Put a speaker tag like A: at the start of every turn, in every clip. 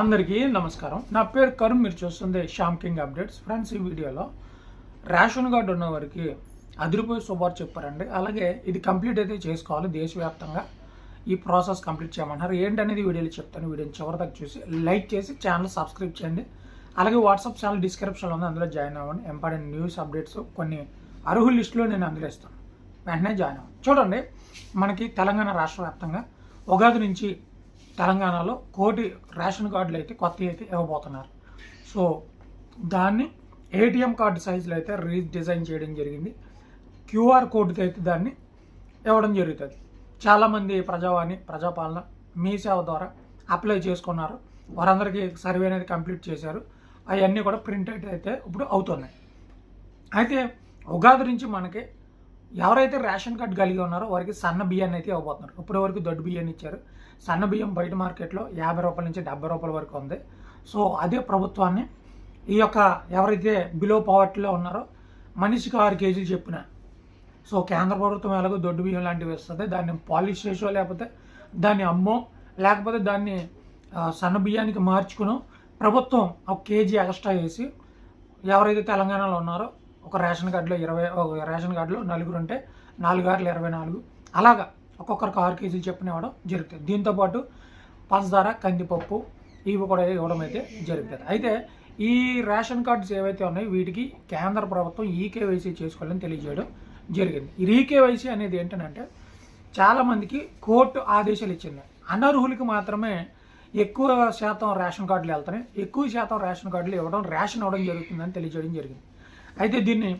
A: అందరికీ నమస్కారం. నా పేరు కరుణ్ మీరు చూస్తుంది శ్యామ్ కింగ్ అప్డేట్స్. ఫ్రెండ్స్ ఈ వీడియోలో రేషన్ కార్డు ఉన్న వారికి అదిరిపోయి శుభార్ చెప్పారండి. అలాగే ఇది కంప్లీట్ అయితే చేసుకోవాలి దేశవ్యాప్తంగా. ఈ ప్రాసెస్ కంప్లీట్ చేయమన్నారు ఏంటనేది వీడియోలో చెప్తాను. వీడియోని చివరి దాకా చూసి లైక్ చేసి ఛానల్ సబ్స్క్రైబ్ చేయండి. అలాగే వాట్సాప్ ఛానల్ డిస్క్రిప్షన్లో ఉంది. అందులో జాయిన్ అవ్వండి. ఇంపార్టెంట్ న్యూస్ అప్డేట్స్ కొన్ని అర్హుల లిస్టులో నేను అందులో ఇస్తాను. వెంటనే జాయిన్ అవ్వండి. చూడండి మనకి తెలంగాణ రాష్ట్ర వ్యాప్తంగా ఉగాది నుంచి తెలంగాణలో కోటి రేషన్ కార్డులు అయితే కొత్త అయితే ఇవ్వబోతున్నారు. సో దాన్ని ఏటీఎం కార్డు సైజులో అయితే రీ డిజైన్ చేయడం జరిగింది. క్యూఆర్ కోడ్కి అయితే దాన్ని ఇవ్వడం జరుగుతుంది. చాలామంది ప్రజావాణి ప్రజాపాలన మీ సేవ ద్వారా అప్లై చేసుకున్నారు. వారందరికీ సర్వే అనేది కంప్లీట్ చేశారు. అవన్నీ కూడా ప్రింట్ అయితే ఇప్పుడు అవుతున్నాయి. అయితే ఉగాది నుంచి మనకి ఎవరైతే రేషన్ కార్డు కలిగి ఉన్నారో వారికి సన్న బియ్యాన్ని అయితే ఇవ్వబోతున్నారు. ఇప్పటి వరకు దొడ్డు బియ్యాన్ని ఇచ్చారు. సన్న బియ్యం బయట మార్కెట్లో యాభై రూపాయల నుంచి డెబ్బై రూపాయల వరకు ఉంది. సో అదే ప్రభుత్వాన్ని ఈ యొక్క ఎవరైతే బిలో పవర్టీలో ఉన్నారో మనిషికి ఆరు కేజీలు చెప్పిన. సో కేంద్ర ప్రభుత్వం ఎలాగో దొడ్డు బియ్యం లాంటివి ఇస్తుంది. దాన్ని పాలిష్ చేసో లేకపోతే దాన్ని అమ్మో లేకపోతే దాన్ని సన్న బియ్యానికి మార్చుకుని ప్రభుత్వం ఒక కేజీ ఎక్స్ట్రా వేసి ఎవరైతే తెలంగాణలో ఉన్నారో ఒక రేషన్ కార్డులో ఇరవై ఒక రేషన్ కార్డులో నలుగురు ఉంటే నాలుగు ఆరులు ఇరవై నాలుగు. అలాగా ఒక్కొక్కరికి ఆరు కేజీలు చెప్పిన ఇవ్వడం జరుగుతుంది. దీంతోపాటు పంచదార కందిపప్పు ఇవి కూడా ఇవ్వడం అయితే జరుగుతుంది. అయితే ఈ రేషన్ కార్డ్స్ ఏవైతే ఉన్నాయో వీటికి కేంద్ర ప్రభుత్వం ఈకేవైసీ చేసుకోవాలని తెలియజేయడం జరిగింది. ఈ ఈకేవైసీ అనేది ఏంటంటే చాలామందికి కోర్టు ఆదేశాలు ఇచ్చింది. అనర్హులకి మాత్రమే ఎక్కువ శాతం రేషన్ కార్డులు వెళ్తున్నాయి. ఎక్కువ శాతం రేషన్ కార్డులు ఇవ్వడం రేషన్ ఇవ్వడం జరుగుతుందని తెలియజేయడం జరిగింది. అయితే దీన్ని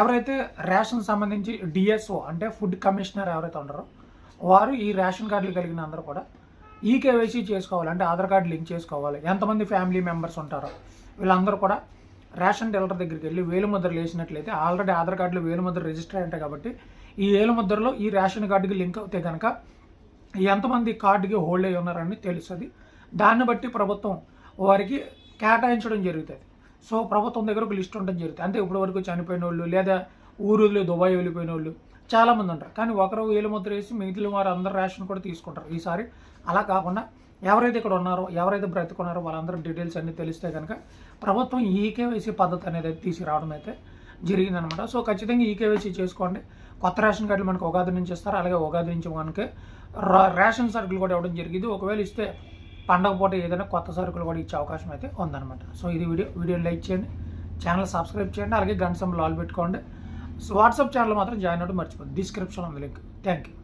A: ఎవరైతే రేషన్ సంబంధించి డిఎస్ఓ అంటే ఫుడ్ కమిషనర్ ఎవరైతే ఉన్నారో వారు ఈ రేషన్ కార్డులు కలిగిన అందరూ కూడా ఈ కేవైసీ చేసుకోవాలి అంటే ఆధార్ కార్డు లింక్ చేసుకోవాలి. ఎంతమంది ఫ్యామిలీ మెంబర్స్ ఉంటారో వీళ్ళందరూ కూడా రేషన్ డీలర్ దగ్గరికి వెళ్ళి వేలుముద్రలు వేసినట్లయితే ఆల్రెడీ ఆధార్ కార్డులో వేలుముద్ర రిజిస్టర్ అయి ఉంటాయి కాబట్టి ఈ వేలుముద్రలో ఈ రేషన్ కార్డుకి లింక్ అవుతే కనుక ఎంతమంది కార్డుకి హోల్డ్ అయి ఉన్నారని తెలుస్తుంది. దాన్ని బట్టి ప్రభుత్వం వారికి కేటాయించడం జరుగుతుంది. సో ప్రభుత్వం దగ్గర ఒక లిస్ట్ ఉండడం జరుగుతుంది. అంటే ఇప్పటి వరకు చనిపోయిన వాళ్ళు లేదా ఊరులో దుబాయ్ వెళ్ళిపోయిన వాళ్ళు చాలామంది ఉంటారు. కానీ ఒకరు వేలు ముద్ర వేసి మిగిలిన వారు అందరు రేషన్ కూడా తీసుకుంటారు. ఈసారి అలా కాకుండా ఎవరైతే ఇక్కడ ఉన్నారో ఎవరైతే బ్రతుకున్నారో వాళ్ళందరూ డీటెయిల్స్ అన్నీ తెలిస్తే కనుక ప్రభుత్వం ఈకేవైసీ పద్ధతి అనేది తీసుకురావడం అయితే జరిగిందనమాట. సో ఖచ్చితంగా ఈకేవైసీ చేసుకోండి. కొత్త రేషన్ కార్డులు మనకు ఉగాది నుంచి ఇస్తారు. అలాగే ఉగాది నుంచి మనకి రా- రేషన్ సరుకులు కూడా ఇవ్వడం జరిగింది. ఒకవేళ ఇస్తే పండగ పూట ఏదైనా కొత్త సరుకులు కూడా ఇచ్చే అవకాశం అయితే ఉందన్నమాట. సో ఇది వీడియో వీడియో లైక్ చేయండి ఛానల్ సబ్స్క్రైబ్ చేయండి అలాగే గంట సింబల్ ఆల్ పెట్టుకోండి. సో వాట్సాప్ ఛానల్ మాత్రం జాయిన్ అవ్వడం మర్చిపోండి డిస్క్రిప్షన్ ఉంది లింక్. Thank you